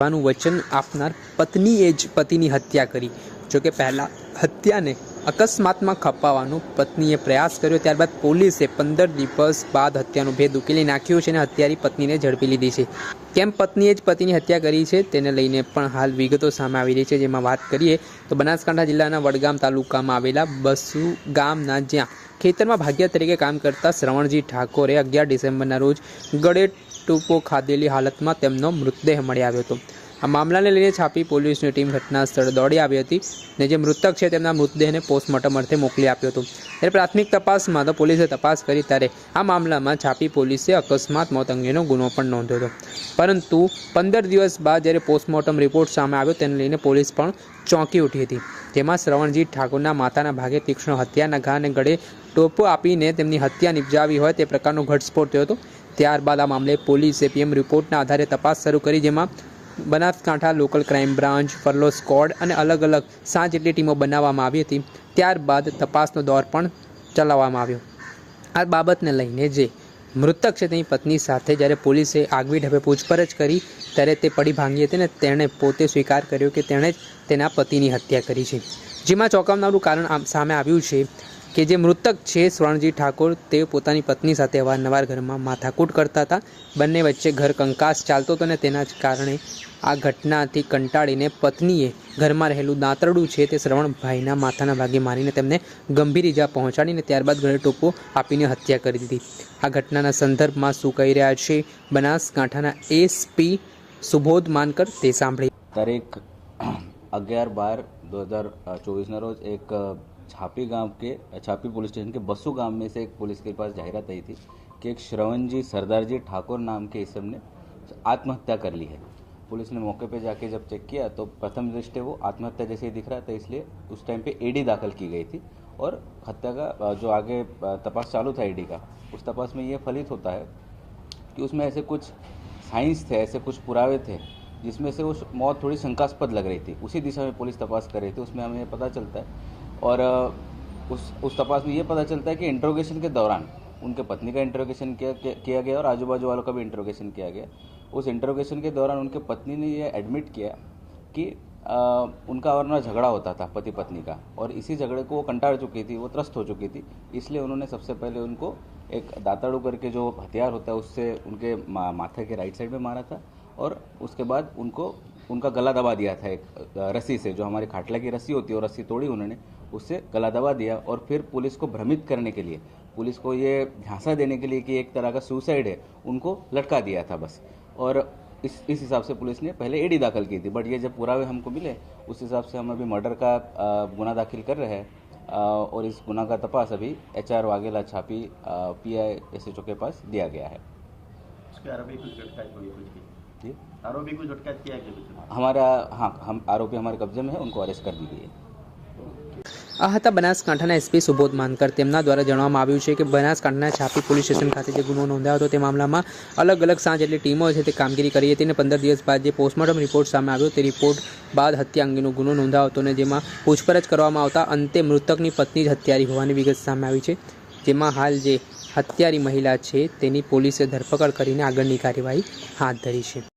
નું વચન આપનાર પત્નીએ જ પતિની હત્યા કરી. જોકે પહેલાં હત્યાને અકસ્માતમાં ખપાવવાનો પત્નીએ પ્રયાસ કર્યો, ત્યારબાદ પોલીસે પંદર દિવસ બાદ હત્યાનો ભેદ ઉકેલી નાખ્યો છે અને હત્યારી પત્નીને ઝડપી લીધી છે. કેમ પત્નીએ જ પતિની હત્યા કરી છે, તેને લઈને પણ હાલ વિગતો સામે આવી રહી છે. જેમાં વાત કરીએ તો બનાસકાંઠા જિલ્લાના વડગામ તાલુકામાં આવેલા બસુ ગામના જ્યાં ખેતરમાં ભાગ્યા તરીકે કામ કરતા શ્રવણજી ઠાકોરે અગિયાર ડિસેમ્બરના રોજ ગળે ટૂંકો ખાધેલી હાલતમાં તેમનો મૃતદેહ મળી આવ્યો હતો. આ મામલાને લઈને છાપી પોલીસની ટીમ ઘટના સ્થળે દોડી આવી હતી ને જે મૃતક છે તેમના મૃતદેહને પોસ્ટમોર્ટમ અર્થે મોકલી આપ્યો હતો. ત્યારે પ્રાથમિક તપાસમાં તો પોલીસે તપાસ કરી ત્યારે આ મામલામાં છાપી પોલીસે અકસ્માત મોત અંગેનો ગુનો પણ નોંધ્યો હતો. પરંતુ પંદર દિવસ બાદ જ્યારે પોસ્ટમોર્ટમ રિપોર્ટ સામે આવ્યો તેને લઈને પોલીસ પણ ચોંકી ઉઠી હતી. તેમાં શ્રવણજી ઠાકોરના માતાના ભાગે તીક્ષ્ણ હત્યાના ઘાને ગળે ટોપો આપીને તેમની હત્યા નિપજાવી હોય તે પ્રકારનો ઘટસ્ફોટ થયો હતો. ત્યારબાદ આ મામલે પોલીસે પીએમ રિપોર્ટના આધારે તપાસ શરૂ કરી, જેમાં Banaskantha local crime branch, furlough squad અને અલગ અલગ સાત જેટલી ટીમો બનાવવામાં આવી હતી. ત્યારબાદ તપાસનો દોર પણ ચલાવવામાં આવ્યો. આ બાબતને લઈને જે મૃતક છે તેની પત્ની સાથે જ્યારે પોલીસે આગવી ઢબે પૂછપરછ કરી, ત્યારે તે પડી ભાંગી હતી ને તેણે પોતે સ્વીકાર કર્યો કે તેણે જ તેના પતિની હત્યા કરી છે. જેમાં ચોંકાવનારું કારણ આમ સામે આવ્યું છે કે જે મૃતક છે સ્વર્ણજી ઠાકોર તે પોતાની પત્ની સાથે અવારનવાર ઘરમાં માથાકૂટ કરતા હતા. બંને વચ્ચે ઘર કંકાસ ચાલતો હતો અને તેના જ કારણે આ ઘટનાથી કંટાળીને પત્નીએ ઘરમાં રહેલું દાંતરડું છે તે શ્રવણભાઈના માથાના ભાગે મારીને તેમને ગંભીર ઈજા પહોંચાડીને ત્યારબાદ ઘરે ટોપો આપીને હત્યા કરી દીધી. આ ઘટનાના સંદર્ભમાં શું કહી રહ્યા છે? બનાસકાંઠાના એસપી સુબોધ માનકર તે સાંભળી. તારીખ અગિયાર બાર દો હજાર ચોવીસના રોજ એક छापी गाँव के, छापी पुलिस स्टेशन के बस्सू गाँव में से एक पुलिस के पास जाहिरात आई थी कि एक श्रवण जी सरदार जी ठाकुर नाम के इसम ने आत्महत्या कर ली है। पुलिस ने मौके पे जाके जब चेक किया तो प्रथम दृष्टि वो आत्महत्या जैसे ही दिख रहा था, इसलिए उस टाइम पे एडी दाखिल की गई थी और हत्या का, जो आगे, तपास चालू था ईडी का, उस तपास में ये फलित होता है कि उसमें ऐसे कुछ साइंस थे, ऐसे कुछ पुरावे थे, जिसमें से वो मौत थोड़ी शंकास्पद लग रही थी। उसी दिशा में पुलिस तपास कर रही थी, उसमें हमें पता चलता है और उस उस तपास में ये पता चलता है कि इंट्रोगेशन के दौरान उनके पत्नी का इंट्रोगेशन किया किया गया और आजू बाजू वालों का भी इंट्रोगेशन किया गया। उस इंट्रोगेशन के दौरान उनके पत्नी ने ये एडमिट किया कि अ, उनका और ना झगड़ा होता था पति पत्नी का और इसी झगड़े को वो कंटाळ चुकी थी वो त्रस्त हो चुकी थी। इसलिए उन्होंने सबसे पहले उनको एक दाताड़ू करके जो हथियार होता है उससे उनके मा, माथे के राइट साइड में मारा था और उसके बाद उनको उनका गला दबा दिया था एक रस्सी से जो हमारी खाटला की रस्सी होती है वो रस्सी तोड़ी उन्होंने उससे गला दबा दिया और फिर पुलिस को भ्रमित करने के लिए पुलिस को ये झांसा देने के लिए कि एक तरह का सुसाइड है उनको लटका दिया था बस। और इस इस हिसाब से पुलिस ने पहले एडी दाखिल की थी बट ये जब पुरावे हमको मिले उस हिसाब से हम अभी मर्डर का गुना दाखिल कर रहे हैं। और इस गुना का तपास अभी एच आर वाघेला छापी P I S H O के पास दिया गया है। आरोपी जी? किया कुछ? हमारा हाँ हम आरोपी हमारे कब्जे में है उनको अरेस्ट कर दी गई है। આ હતા બનાસકાંઠાના એસપી સુબોધ માનકર. તેમના દ્વારા જણાવવામાં આવ્યું છે કે બનાસકાંઠાના છાપી પોલીસ સ્ટેશન ખાતે જે ગુનો નોંધાયો હતો, તે મામલામાં અલગ અલગ સાંજ એટલે ટીમો છે તે કામગીરી કરી હતી અને પંદર દિવસ બાદ જે પોસ્ટમોર્ટમ રિપોર્ટ સામે આવ્યો, તે રિપોર્ટ બાદ હત્યા અંગેનો ગુનો નોંધાયો હતો અને જેમાં પૂછપરછ કરવામાં આવતા અંતે મૃતકની પત્ની જ હત્યારી હોવાની વિગત સામે આવી છે. જેમાં હાલ જે હત્યારી મહિલા છે, તેની પોલીસે ધરપકડ કરીને આગળની કાર્યવાહી હાથ ધરી છે.